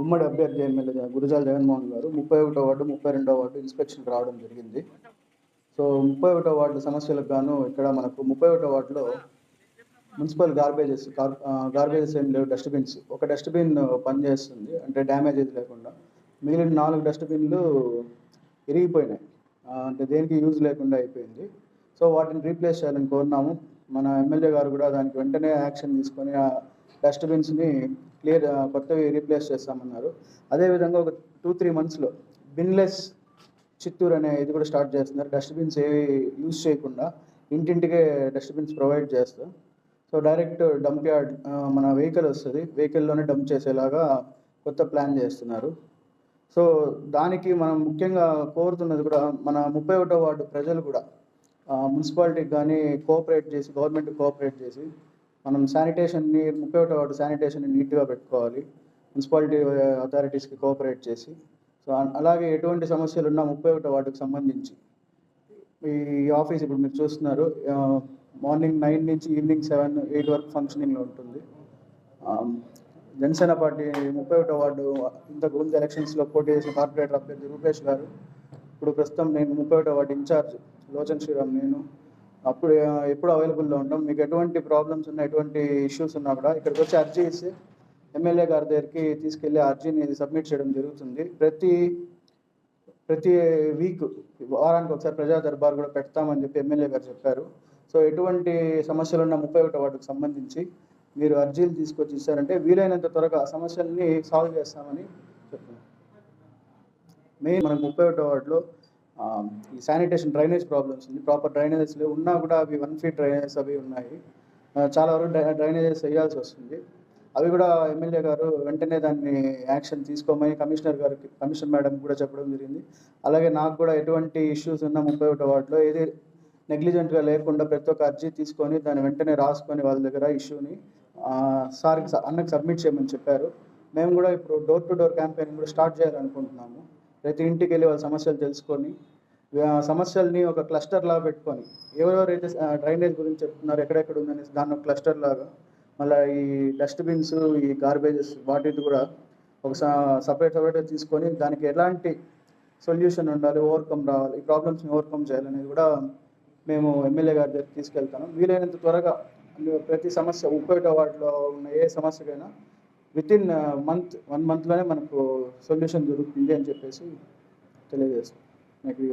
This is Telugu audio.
ఉమ్మడి అభ్యర్థి ఎమ్మెల్యే గురజాల జగన్మోహన్ గారు ముప్పై ఒకటో వార్డు ముప్పై రెండో వార్డు ఇన్స్పెక్షన్కి రావడం జరిగింది. సో ముప్పై ఒకటో వార్డు సమస్యలకు గాను ఇక్కడ మనకు ముప్పై ఒకటో వార్డులో మున్సిపల్ గార్బేజెస్ గార్బేజెస్ ఏం లేవు డస్ట్బిన్స్. ఒక డస్ట్బిన్ పనిచేస్తుంది అంటే డ్యామేజ్ ఏది లేకుండా. మిగిలిన నాలుగు డస్ట్బిన్లు ఇరిగిపోయినాయి. అంటే దేనికి యూజ్ లేకుండా అయిపోయింది. సో వాటిని రీప్లేస్ చేయాలని కోరినాము మన ఎమ్మెల్యే గారు కూడా దానికి వెంటనే యాక్షన్ తీసుకొని ఆ డస్ట్బిన్స్ని క్లియర్ uh, కొత్తవి రీప్లేస్ చేస్తామన్నారు. అదేవిధంగా ఒక టూ త్రీ మంత్స్లో బిన్లెస్ చిత్తూరు అనే ఇది కూడా స్టార్ట్ చేస్తున్నారు. డస్ట్బిన్స్ ఏవి యూజ్ చేయకుండా ఇంటింటికే డస్ట్బిన్స్ ప్రొవైడ్ చేస్తాం సో డైరెక్ట్ డంప్ యార్డ్ మన వెహికల్ వస్తుంది. వెహికల్లోనే డంప్ చేసేలాగా కొత్త ప్లాన్ చేస్తున్నారు. సో దానికి మనం ముఖ్యంగా కోరుతున్నది కూడా మన ముప్పై ఒకటో వార్డు ప్రజలు కూడా మున్సిపాలిటీకి కానీ కోఆపరేట్ చేసి గవర్నమెంట్ కోఆపరేట్ చేసి మనం శానిటేషన్ని ముప్పై ఒకటో వార్డు శానిటేషన్ని నీట్గా పెట్టుకోవాలి. మున్సిపాలిటీ uh, అథారిటీస్కి కోఆపరేట్ చేసి. సో అలాగే ఎటువంటి సమస్యలు ఉన్నా ముప్పై ఒకటో వాటికి సంబంధించి. ఈ ఆఫీస్ ఇప్పుడు మీరు చూస్తున్నారు uh, మార్నింగ్ నైన్ నుంచి ఈవినింగ్ సెవెన్ ఎయిట్ వరకు ఫంక్షనింగ్లో ఉంటుంది. Um, జనసేన పార్టీ ముప్పై ఒకటో వార్డు ఇంతకు ముందు ఎలక్షన్స్లో పోటీ చేసిన కార్పొరేటర్ అభ్యర్థి రూపేష్ గారు. ఇప్పుడు ప్రస్తుతం నేను ముప్పై ఒకటో వార్డు ఇన్ఛార్జ్ లోచన్ శ్రీరామ్ నేను. అప్పుడు ఎప్పుడు అవైలబుల్లో ఉంటాం మీకు ఎటువంటి ప్రాబ్లమ్స్ ఉన్నా ఎటువంటి ఇష్యూస్ ఉన్నా కూడా ఇక్కడికి వచ్చి అర్జీ ఇస్తే ఎమ్మెల్యే గారి దగ్గరికి తీసుకెళ్ళి అర్జీని సబ్మిట్ చేయడం జరుగుతుంది. ప్రతి ప్రతి వీక్ వారానికి ఒకసారి ప్రజా దర్బార్ కూడా పెడతామని చెప్పి ఎమ్మెల్యే గారు చెప్పారు. సో ఎటువంటి సమస్యలు ఉన్న ముప్పై ఒకటి వార్డుకు సంబంధించి మీరు అర్జీలు తీసుకొచ్చి ఇస్తారంటే వీలైనంత త్వరగా ఆ సమస్యల్ని సాల్వ్ చేస్తామని చెప్తున్నాను మెయిన్ మనకు ముప్పై ఒకటో వార్డులో ఈ శానిటేషన్ డ్రైనేజ్ ప్రాబ్లమ్స్ ఉంది. ప్రాపర్ డ్రైనేజెస్ లేవు. ఉన్నా కూడా అవి వన్ ఫీట్ డ్రైనేజెస్ అవి ఉన్నాయి. చాలా వరకు డ్రై డ్రైనేజెస్ వేయాల్సి వస్తుంది. అవి కూడా ఎమ్మెల్యే గారు వెంటనే దాన్ని యాక్షన్ తీసుకోమని కమిషనర్ గారికి కమిషనర్ మేడం కూడా చెప్పడం జరిగింది. అలాగే నాకు కూడా ఎటువంటి ఇష్యూస్ ఉన్న ముప్పై ఒకటో వార్డులో ఏది నెగ్లిజెంట్గా లేకుండా ప్రతి ఒక్క అర్జీ తీసుకొని దాన్ని వెంటనే రాసుకొని వాళ్ళ దగ్గర ఇష్యూని సార్కి అన్నకి సబ్మిట్ చేయమని చెప్పారు. మేము కూడా ఇప్పుడు డోర్ టు డోర్ క్యాంపెయిన్ కూడా స్టార్ట్ చేయాలనుకుంటున్నాము. ప్రతి ఇంటికి వెళ్ళి వాళ్ళ సమస్యలు తెలుసుకొని ఆ సమస్యల్ని ఒక క్లస్టర్ లాగా పెట్టుకొని ఎవరెవరైతే డ్రైనేజ్ గురించి చెప్తున్నారు ఎక్కడెక్కడ ఉందని దాన్ని ఒక క్లస్టర్ లాగా మళ్ళీ ఈ డస్ట్బిన్స్ ఈ గార్బేజెస్ వాటిని కూడా ఒక సపరేట్ సపరేట్గా తీసుకొని దానికి ఎలాంటి సొల్యూషన్ ఉండాలి ఓవర్కమ్ రావాలి ఈ ప్రాబ్లమ్స్ని ఓవర్కమ్ చేయాలనేది కూడా మేము ఎమ్మెల్యే గారి దగ్గరికి తీసుకెళ్తాను. వీలైనంత త్వరగా ప్రతి సమస్య ఉపయోగ వాటిలో ఉన్న ఏ సమస్యకైనా విత్ ఇన్ మంత్ వన్ మంత్లోనే మనకు సొల్యూషన్ దొరుకుతుంది అని చెప్పేసి తెలియజేస్తాం నెక్స్ట్